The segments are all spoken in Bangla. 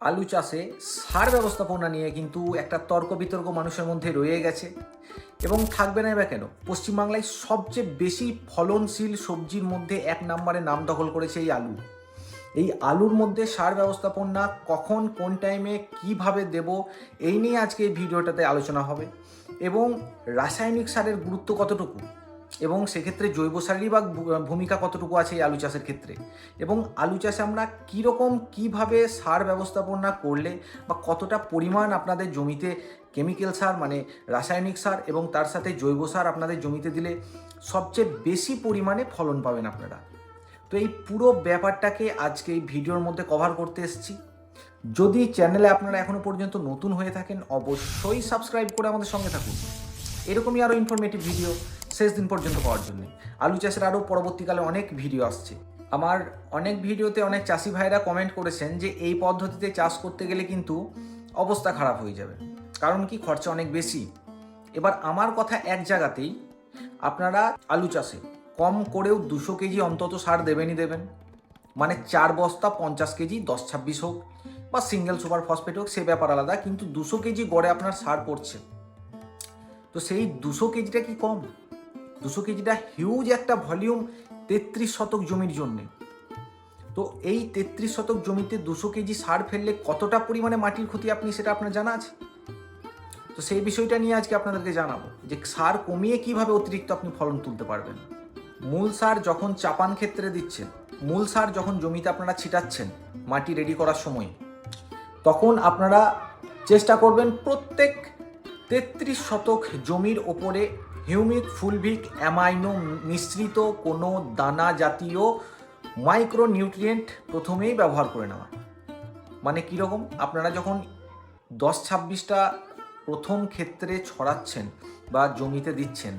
আলু চাষে সার ব্যবস্থাপনা নিয়ে কিন্তু একটা তর্ক বিতর্ক মানুষের মধ্যে রয়ে গেছে। এবং থাকবে না বা কেন? পশ্চিমবাংলায় সবচেয়ে বেশি ফলনশীল সবজির মধ্যে এক নম্বরে নাম দখল করেছে এই আলু। এই আলুর মধ্যে সার ব্যবস্থাপনা কখন, কোন টাইমে, কীভাবে দেব, এই নিয়ে আজকে এই ভিডিওটাতে আলোচনা হবে। এবং রাসায়নিক সারের গুরুত্ব কতটুকু? এবং সেক্ষেত্রে জৈব সারেরই বা ভূমিকা কতটুকু আছে এই আলু চাষের ক্ষেত্রে? এবং আলু চাষে আমরা কীরকম, কীভাবে সার ব্যবস্থাপনা করলে বা কতটা পরিমাণ আপনাদের জমিতে কেমিক্যাল সার মানে রাসায়নিক সার এবং তার সাথে জৈব সার আপনাদের জমিতে দিলে সবচেয়ে বেশি পরিমাণে ফলন পাবেন আপনারা? তো এই পুরো ব্যাপারটাকে আজকে এই ভিডিওর মধ্যে কভার করতে এসেছি। যদি চ্যানেলে আপনারা এখনও পর্যন্ত নতুন হয়ে থাকেন, অবশ্যই সাবস্ক্রাইব করে আমাদের সঙ্গে থাকুন। এরকমই আরও ইনফরমেটিভ ভিডিও শেষ দিন পর্যন্ত পাওয়ার জন্য। আলু চাষের আরও পরবর্তীকালে অনেক ভিডিও আসছে। আমার অনেক ভিডিওতে অনেক চাষি ভাইরা কমেন্ট করেছেন যে, এই পদ্ধতিতে চাষ করতে গেলে কিন্তু অবস্থা খারাপ হয়ে যাবে। কারণ কি? খরচা অনেক বেশি। এবার আমার কথা এক জায়গাতেই, আপনারা আলু চাষে কম করেও দুশো কেজি অন্তত সার দেবেনই দেবেন। মানে চার বস্তা পঞ্চাশ কেজি, দশ ছাব্বিশ হোক, বা সিঙ্গেল সুপার ফসফেট হোক, সে ব্যাপার আলাদা, কিন্তু দুশো কেজি গড়ে আপনার সার পড়ছে। তো সেই দুশো কেজিটা কি কম? দুশো কেজিটা হিউজ একটা ভলিউম তেত্রিশ শতক জমির জন্যে। তো এই তেত্রিশ শতক জমিতে দুশো কেজি সার ফেললে কতটা পরিমাণে মাটির ক্ষতি আপনি সেটা আপনার জানা আছে? তো সেই বিষয়টা নিয়ে আজকে আপনাদেরকে জানাব যে সার কমিয়ে কীভাবে অতিরিক্ত আপনি ফলন তুলতে পারবেন। মূল সার যখন চাপান ক্ষেত্রে দিচ্ছেন, মূল সার যখন জমিতে আপনারা ছিটাচ্ছেন মাটি রেডি করার সময়, তখন আপনারা চেষ্টা করবেন প্রত্যেক তেত্রিশ শতক জমির ওপরে হিউমিক ফুলভিক অ্যামাইনো মিশ্রিত কোনো দানা জাতীয় মাইক্রো নিউট্রিয়েন্ট প্রথমেই ব্যবহার করে নেওয়া। মানে কীরকম আপনারা যখন দশ ছাব্বিশটা প্রথম ক্ষেত্রে ছড়াচ্ছেন বা জমিতে দিচ্ছেন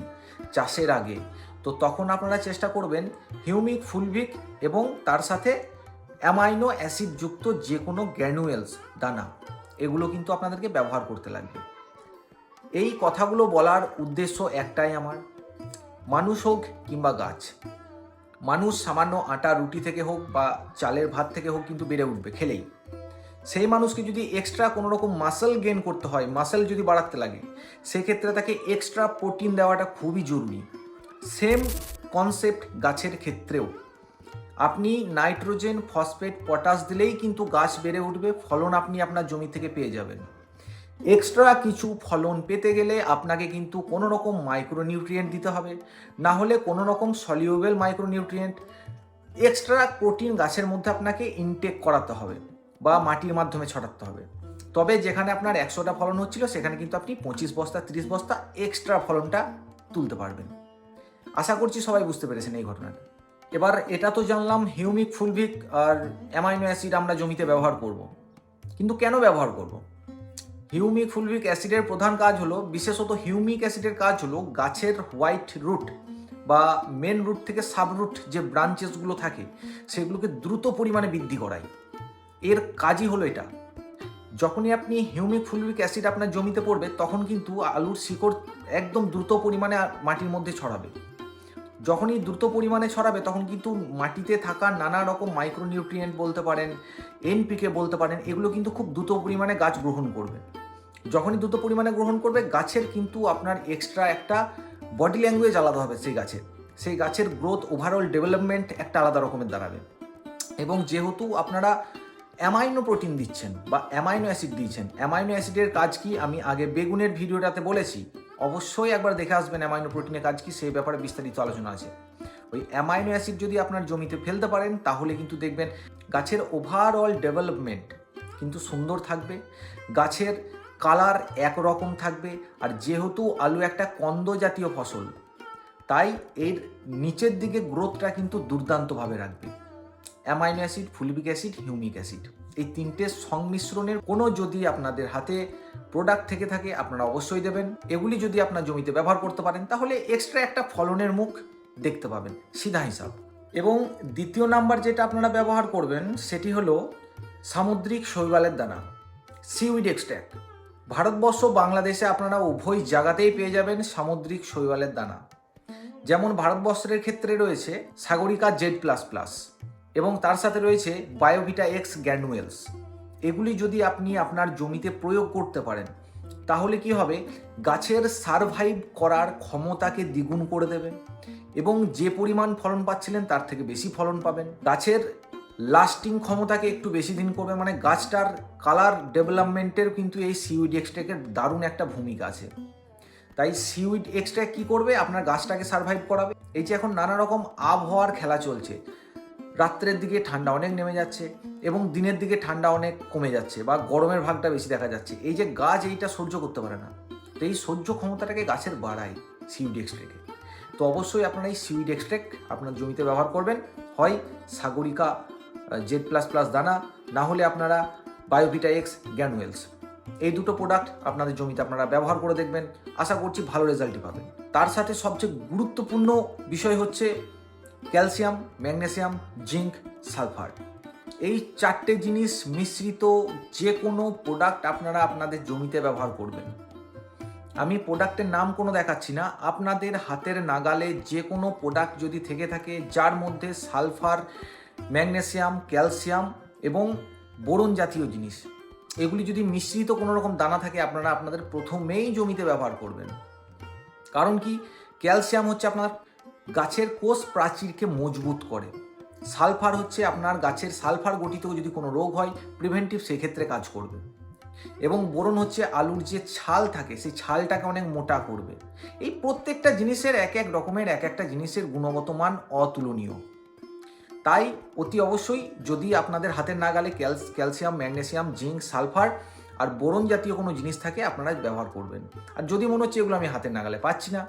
চাষের আগে, তো তখন আপনারা চেষ্টা করবেন হিউমিক ফুলভিক এবং তার সাথে অ্যামাইনো অ্যাসিডযুক্ত যে কোনো গ্র্যানুয়েলস, দানা, এগুলো কিন্তু আপনাদেরকে ব্যবহার করতে লাগবে। এই কথাগুলো বলার উদ্দেশ্য একটাই আমার। মানুষ হোক কিংবা গাছ, মানুষ সামান্য আটা, রুটি থেকে হোক বা চালের ভাত থেকে হোক কিন্তু বেড়ে উঠবে, খেলেই। সেই মানুষকে যদি এক্সট্রা কোনো রকম মাসেল গেন করতে হয় মাসেল যদি বাড়াতে লাগে, সেক্ষেত্রে তাকে এক্সট্রা প্রোটিন দেওয়াটা খুবই জরুরি। সেম কনসেপ্ট গাছের ক্ষেত্রেও। আপনি নাইট্রোজেন ফসফেট পটাশ দিলেই কিন্তু গাছ বেড়ে উঠবে, ফলন আপনি আপনার জমি থেকে পেয়ে যাবেন। এক্সট্রা কিছু ফলন পেতে গেলে আপনাকে কিন্তু কোনো রকম মাইক্রোনিউট্রিয়েন্ট দিতে হবে। না হলে কোনো রকম সলিউবেল মাইক্রোনিউট্রিয়েন্ট এক্সট্রা প্রোটিন গাছের মধ্যে আপনাকে ইনটেক করাতে হবে বা মাটির মাধ্যমে ছড়াতে হবে। তবে যেখানে আপনার একশোটা ফলন হচ্ছিল, সেখানে কিন্তু আপনি পঁচিশ বস্তা, তিরিশ বস্তা এক্সট্রা ফলনটা তুলতে পারবেন। আশা করছি সবাই বুঝতে পেরেছেন এই ঘটনাটা। এবার এটা তো জানলাম হিউমিক ফুলভিক আর অ্যামাইনো অ্যাসিড আমরা জমিতে ব্যবহার করব। কিন্তু কেন ব্যবহার করব? হিউমিক ফুলভিক অ্যাসিডের প্রধান কাজ হলো, বিশেষত হিউমিক অ্যাসিডের কাজ হলো গাছের হোয়াইট রুট বা মেন রুট থেকে সাবরুট যে ব্রাঞ্চেসগুলো থাকে, সেগুলোকে দ্রুত পরিমাণে বৃদ্ধি করায়। এর কাজই হলো এটা। যখনই আপনি হিউমিক ফুলভিক অ্যাসিড আপনার জমিতে পড়বে, তখন কিন্তু আলুর শিকড় একদম দ্রুত পরিমাণে মাটির মধ্যে ছড়াবে। যখনই দ্রুত পরিমাণে ছড়াবে, তখন কিন্তু মাটিতে থাকা নানা রকম মাইক্রোনিউট্রিয়েন্ট বলতে পারেন এনপিকে বলতে পারেন, এগুলো কিন্তু খুব দ্রুত পরিমাণে গাছ গ্রহণ করবে। যখনই দ্রুত পরিমাণে গ্রহণ করবে, গাছের কিন্তু আপনার এক্সট্রা একটা বডি ল্যাঙ্গুয়েজ আলাদা হবে সেই গাছের সেই গাছের গ্রোথ ওভারঅল ডেভেলপমেন্ট একটা আলাদা রকমের দাঁড়াবে। এবং যেহেতু আপনারা অ্যামাইনো প্রোটিন দিচ্ছেন বা অ্যামাইনো অ্যাসিড দিচ্ছেন অ্যামাইনো অ্যাসিডের কাজ কি আমি আগে বেগুনের ভিডিওটাতে বলেছি, অবশ্যই একবার দেখে আসবেন অ্যামাইনো প্রোটিনের কাজ কি, সেই ব্যাপারে বিস্তারিত আলোচনা আছে। ওই অ্যামাইনো অ্যাসিড যদি আপনার জমিতে ফেলতে পারেন, তাহলে কিন্তু দেখবেন গাছের ওভারঅল ডেভেলপমেন্ট কিন্তু সুন্দর থাকবে। গাছের কালার একরকম থাকবে আর যেহেতু আলু একটা কন্দ জাতীয় ফসল, তাই এর নিচের দিকে গ্রোথটা কিন্তু দুর্দান্তভাবে রাখবে। Amino acid fulvic acid, humic acid এই তিনটে সংমিশ্রণের কোনো যদি আপনাদের হাতে প্রোডাক্ট থেকে থাকে, আপনারা অবশ্যই দেবেন। এগুলি যদি আপনার জমিতে ব্যবহার করতে পারেন, তাহলে এক্সট্রা একটা ফলনের মুখ দেখতে পাবেন, সিধা হিসাব। এবং দ্বিতীয় নাম্বার যেটা আপনারা ব্যবহার করবেন, সেটি হলো সামুদ্রিক শৈবালের দানা, সিউইড এক্সট্র্যাক্ট ভারতবর্ষ বাংলাদেশে আপনারা উভয় জায়গাতেই পেয়ে যাবেন সামুদ্রিক শৈবালের দানা। যেমন ভারতবর্ষের ক্ষেত্রে রয়েছে সাগরিকা জেড প্লাস প্লাস এবং তার সাথে রয়েছে বায়োভিটা এক্স গ্যানুয়েলস এগুলি যদি আপনি আপনার জমিতে প্রয়োগ করতে পারেন, তাহলে কি হবে? গাছের সারভাইভ করার ক্ষমতাকে দ্বিগুণ করে দেবে এবং যে পরিমাণ ফলন পাচ্ছিলেন তার থেকে বেশি ফলন পাবেন। গাছের লাস্টিং ক্ষমতাকে একটু বেশি দিন করবে মানে গাছটার কালার ডেভেলপমেন্টের কিন্তু এই সিউইড এক্সট্রেকের দারুণ একটা ভূমিকা আছে। তাই সিউইড এক্সট্রা কি করবে? আপনার গাছটাকে সারভাইভ করাবে। এই যে এখন নানা রকম আবহাওয়ার খেলা চলছে। রাত্রের দিকে ঠান্ডা অনেক নেমে যাচ্ছে এবং দিনের দিকে ঠান্ডা অনেক কমে যাচ্ছে বা গরমের ভাগটা বেশি দেখা যাচ্ছে। এই যে গাছ এইটা সহ্য করতে পারে না। তো এই সহ্য ক্ষমতাটাকে গাছের বাড়ায় সিউইড এক্সট্রেকে তো অবশ্যই আপনারা এই সিউইড এক্সট্রেক আপনার জমিতে ব্যবহার করবেন। হয় সাগরিকা জেড প্লাস প্লাস দানা, না হলে আপনারা বায়োভিটা এক্স গ্যানুয়েলস এই দুটো প্রোডাক্ট আপনাদের জমিতে আপনারা ব্যবহার করে দেখবেন। আশা করছি ভালো রেজাল্টই পাবেন। তার সাথে সবচেয়ে গুরুত্বপূর্ণ বিষয় হচ্ছে ক্যালসিয়াম, ম্যাগনেসিয়াম, জিঙ্ক, সালফার। এই চারটে জিনিস মিশ্রিত যে কোনো প্রোডাক্ট আপনারা আপনাদের জমিতে ব্যবহার করবেন। আমি প্রোডাক্টের নাম কোনো দেখাচ্ছি না। আপনাদের হাতের নাগালে যে কোনো প্রোডাক্ট যদি থেকে থাকে, যার মধ্যে সালফার ম্যাগনেসিয়াম, ক্যালসিয়াম এবং বোরন জাতীয় জিনিস। এগুলি যদি মিশ্রিত কোনো রকম দানা থাকে, আপনারা আপনাদের প্রথমেই জমিতে ব্যবহার করবেন। কারণ কি? ক্যালসিয়াম হচ্ছে আপনার গাছের কোষ প্রাচীরকে মজবুত করে। সালফার হচ্ছে আপনার গাছের সালফার গঠিত যদি কোনো রোগ হয়, প্রিভেন্টিভ সেক্ষেত্রে কাজ করবে। এবং বোরন হচ্ছে আলুর যে ছাল থাকে, সেই ছালটাকে অনেক মোটা করবে। এই প্রত্যেকটা জিনিসের এক এক রকমের, এক একটা জিনিসের গুণগত মান অতুলনীয়। তাই অতি অবশ্যই যদি আপনাদের হাতের নাগালে ক্যালস ক্যালসিয়াম ম্যাগনেসিয়াম জিঙ্ক সালফার আর বোরন জাতীয় কোনো জিনিস থাকে আপনারা ব্যবহার করবেন। আর যদি মনে হচ্ছে এগুলো আমি হাতের নাগালে পাচ্ছি না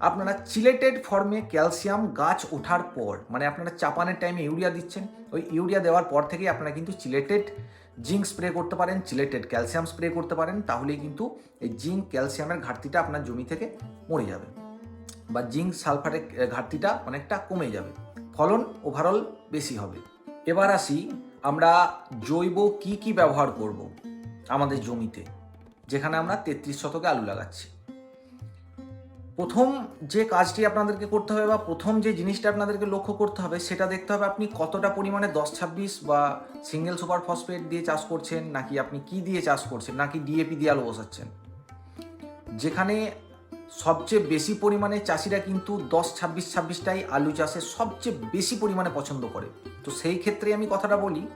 আপনারা চিলেটেড ফর্মে ক্যালসিয়াম গাছ ওঠার পর মানে আপনারা চাপানের টাইমে ইউরিয়া দিচ্ছেন ওই ইউরিয়া দেওয়ার পর থেকেই আপনারা কিন্তু চিলেটেড জিঙ্ক স্প্রে করতে পারেন চিলেটেড ক্যালসিয়াম স্প্রে করতে পারেন তাহলেই কিন্তু এই জিঙ্ক ক্যালসিয়ামের ঘাটতিটা আপনার জমি থেকে মরে যাবে। বা জিঙ্ক সালফারের ঘাটতিটা অনেকটা কমে যাবে। ফলন ওভারঅল বেশি হবে। এবার আসি আমরা জৈব কি কি ব্যবহার করব আমাদের জমিতে, যেখানে আমরা তেত্রিশ শতকে আলু লাগাচ্ছি। প্রথম যে কাজটি আপনাদেরকে করতে হবে বা প্রথম যে জিনিসটা আপনাদেরকে লক্ষ্য করতে হবে, সেটা দেখতে হবে আপনি কতটা পরিমাণে দশ ছাব্বিশ বা সিঙ্গেল সুপার ফসফেট দিয়ে চাষ করছেন, নাকি আপনি কি দিয়ে চাষ করছেন, নাকি ডিএপি দিয়ে আলু বসাচ্ছেন। যেখানে সবচেয়ে বেশি পরিমাণে চাষিরা কিন্তু দশ, ছাব্বিশ, ছাব্বিশটাই আলু চাষে সবচেয়ে বেশি পরিমাণে পছন্দ করে। তো সেই ক্ষেত্রে আমি কথাটা বলি,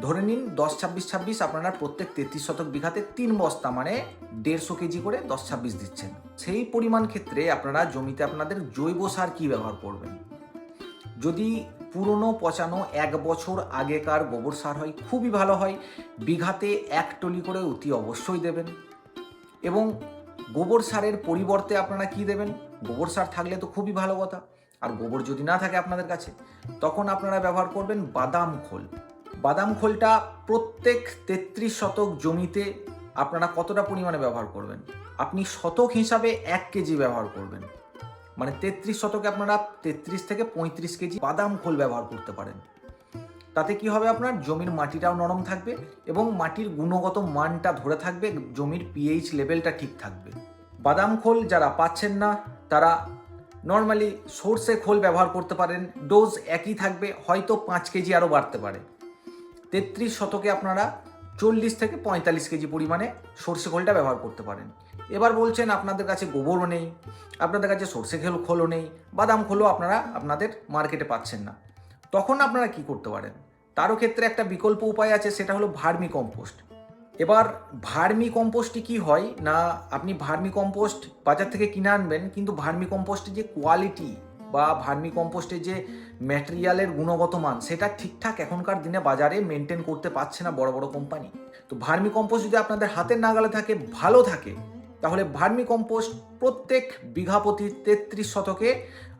ধরে নিন দশ, ছাব্বিশ ছাব্বিশ আপনারা প্রত্যেক তেত্রিশ শতক বিঘাতে তিন বস্তা মানে দেড়শো কেজি করে দশ, ছাব্বিশ দিচ্ছেন। সেই পরিমাণ ক্ষেত্রে আপনারা জমিতে আপনাদের জৈব সার কী ব্যবহার করবেন? যদি পুরনো, পচানো, এক বছর আগেকার গোবর সার হয়, খুবই ভালো হয়, বিঘাতে এক টলি করে অতি অবশ্যই দেবেন। এবং গোবর সারের পরিবর্তে আপনারা কি দেবেন? গোবর সার থাকলে তো খুবই ভালো কথা। আর গোবর যদি না থাকে আপনাদের কাছে, তখন আপনারা ব্যবহার করবেন বাদাম খোল। বাদাম খোলটা প্রত্যেক তেত্রিশ শতক জমিতে আপনারা কতটা পরিমাণে ব্যবহার করবেন? আপনি শতক হিসাবে এক কেজি ব্যবহার করবেন। মানে তেত্রিশ শতকে আপনারা তেত্রিশ থেকে পঁয়ত্রিশ কেজি বাদাম খোল ব্যবহার করতে পারেন। তাতে কি হবে আপনার? জমির মাটিটাও নরম থাকবে এবং মাটির গুণগত মানটা ধরে থাকবে, জমির পিএইচ লেভেলটা ঠিক থাকবে। বাদাম খোল যারা পাচ্ছেন না, তারা নর্মালি সর্ষে খোল ব্যবহার করতে পারেন ডোজ একই থাকবে, হয়তো পাঁচ কেজি আরও বাড়তে পারে। তেত্রিশ শতকে আপনারা চল্লিশ থেকে পঁয়তাল্লিশ কেজি পরিমাণে সর্ষে খোলটা ব্যবহার করতে পারেন। এবার বলছেন আপনাদের কাছে গোবরও নেই, আপনাদের কাছে সর্ষে খোল খোলও নেই, বাদাম খোলও আপনারা, আপনাদের মার্কেটে পাচ্ছেন না। তখন আপনারা কি করতে পারেন? তারও ক্ষেত্রে একটা বিকল্প উপায় আছে, সেটা হলো ভার্মি কম্পোস্ট। এবার ভার্মি কম্পোস্টটি কি হয় না, আপনি ভার্মি কম্পোস্ট বাজার থেকে কিনে আনবেন, কিন্তু ভার্মি কম্পোস্টের যে কোয়ালিটি বা ভার্মি কম্পোস্টের যে ম্যাটেরিয়ালের গুণগত মান, সেটা ঠিকঠাক এখনকার দিনে বাজারে মেনটেন করতে পারছে না বড় বড় কোম্পানি তো ভার্মি কম্পোস্ট যদি আপনাদের হাতের নাগালে থাকে, ভালো থাকে, তাহলে ভার্মি কম্পোস্ট প্রত্যেক বিঘা প্রতি তেত্রিশ শতকে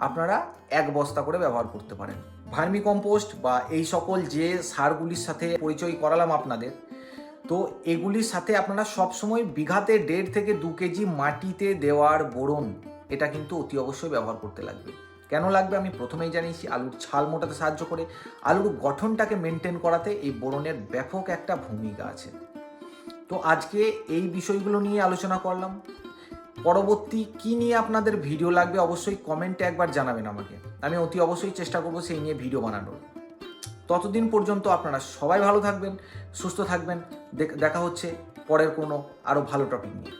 আপনারা এক বস্তা করে ব্যবহার করতে পারেন। ভার্মি কম্পোস্ট বা এই সকল যে সারগুলির সাথে পরিচয় করালাম আপনাদের, তো এগুলির সাথে আপনারা সবসময় বিঘাতে দেড় থেকে দু কেজি মাটিতে দেওয়ার বোরন, এটা কিন্তু অতি অবশ্যই ব্যবহার করতে লাগবে। কেন লাগবে? আমি প্রথমেই জানিয়েছি, আলুর ছাল মোটাতে সাহায্য করে। আলুর গঠনটাকে মেনটেন করাতে এই বোরনের ব্যাপক একটা ভূমিকা আছে। তো আজকে এই বিষয়গুলো নিয়ে আলোচনা করলাম। পরবর্তী কি নিয়ে আপনাদের ভিডিও লাগবে অবশ্যই কমেন্টে একবার জানাবেন আমাকে। আমি অতি অবশ্যই চেষ্টা করব সেই নিয়ে ভিডিও বানানোর। ততদিন পর্যন্ত আপনারা সবাই ভালো থাকবেন, সুস্থ থাকবেন। দেখা হচ্ছে পরের কোনো আরও ভালো টপিক নিয়ে।